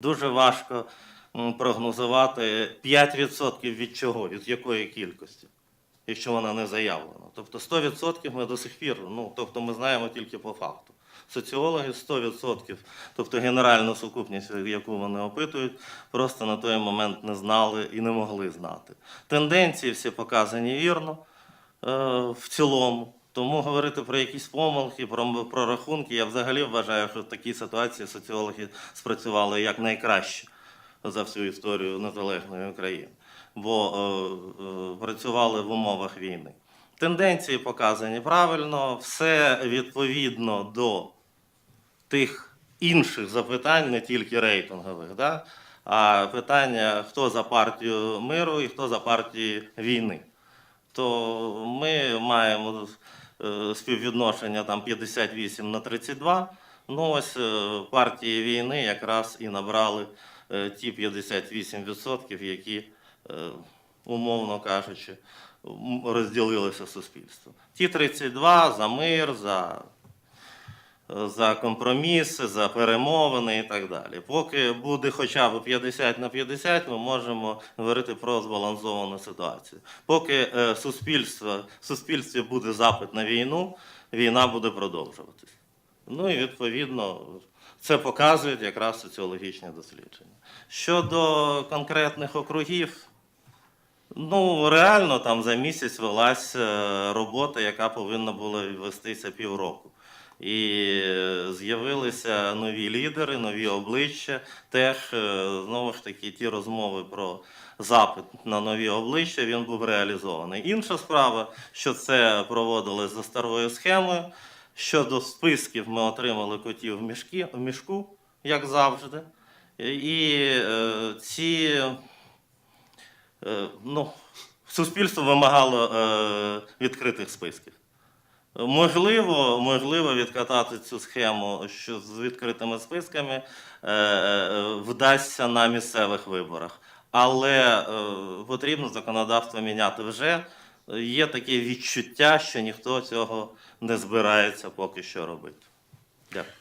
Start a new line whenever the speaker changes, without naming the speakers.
Дуже важко прогнозувати 5% від чого, від якої кількості, якщо вона не заявлена. Тобто 100% ми до сих пір, ну тобто ми знаємо тільки по факту. Соціологи 100%, тобто генеральну сукупність, яку вони опитують, просто на той момент не знали і не могли знати. Тенденції всі показані вірно е, в цілому. Тому говорити про якісь помилки, про, про рахунки, я взагалі вважаю, що в такій ситуації соціологи спрацювали як найкраще за всю історію незалежної України, бо е, е, працювали в умовах війни. Тенденції показані правильно, все відповідно до тих інших запитань, не тільки рейтингових, да? а питання, хто за партію миру і хто за партію війни. То ми маємо співвідношення там 58 на 32. Ну ось е, партії війни якраз і набрали е, ті 58%, які, е, умовно кажучи, розділилися суспільством. суспільство. Ті 32 за мир, за за компроміси, за перемовини і так далі. Поки буде хоча б 50 на 50, ми можемо говорити про збалансовану ситуацію. Поки е, суспільство, в суспільстві буде запит на війну, війна буде продовжуватись. Ну і відповідно це показують якраз соціологічні дослідження. Щодо конкретних округів, Ну, реально там за місяць велась е, робота, яка повинна була вестися півроку. І е, з'явилися нові лідери, нові обличчя. Теж е, знову ж таки ті розмови про запит на нові обличчя він був реалізований. Інша справа, що це проводилось за старою схемою. Щодо списків ми отримали котів в, мішки, в мішку, як завжди. І е, ці е, ну, суспільство вимагало е, відкритих списків. Можливо, можливо, відкатати цю схему що з відкритими списками е, е, вдасться на місцевих виборах. Але е, потрібно законодавство міняти вже. Є таке відчуття, що ніхто цього не збирається поки що робити. Дякую.